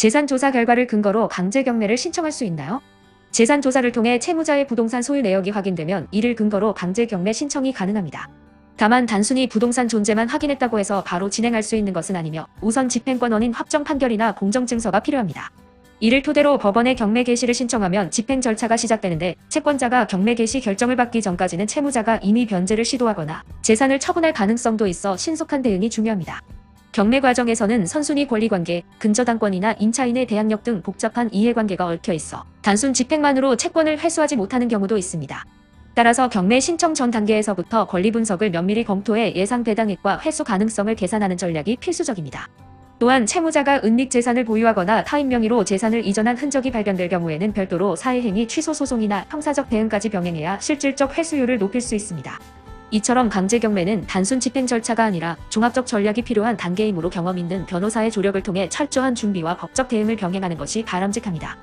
재산 조사 결과를 근거로 강제 경매를 신청할 수 있나요? 재산 조사를 통해 채무자의 부동산 소유 내역이 확인되면 이를 근거로 강제 경매 신청이 가능합니다. 다만 단순히 부동산 존재만 확인했다고 해서 바로 진행할 수 있는 것은 아니며 우선 집행권원인 확정 판결이나 공정증서가 필요합니다. 이를 토대로 법원에 경매 개시를 신청하면 집행 절차가 시작되는데 채권자가 경매 개시 결정을 받기 전까지는 채무자가 이미 변제를 시도하거나 재산을 처분할 가능성도 있어 신속한 대응이 중요합니다. 경매 과정에서는 선순위 권리관계, 근저당권이나 임차인의 대항력 등 복잡한 이해관계가 얽혀 있어 단순 집행만으로 채권을 회수하지 못하는 경우도 있습니다. 따라서 경매 신청 전 단계에서부터 권리 분석을 면밀히 검토해 예상 배당액과 회수 가능성을 계산하는 전략이 필수적입니다. 또한 채무자가 은닉 재산을 보유하거나 타인 명의로 재산을 이전한 흔적이 발견될 경우에는 별도로 사회행위 취소 소송이나 형사적 대응까지 병행해야 실질적 회수율을 높일 수 있습니다. 이처럼 강제 경매는 단순 집행 절차가 아니라 종합적 전략이 필요한 단계이므로 경험 있는 변호사의 조력을 통해 철저한 준비와 법적 대응을 병행하는 것이 바람직합니다.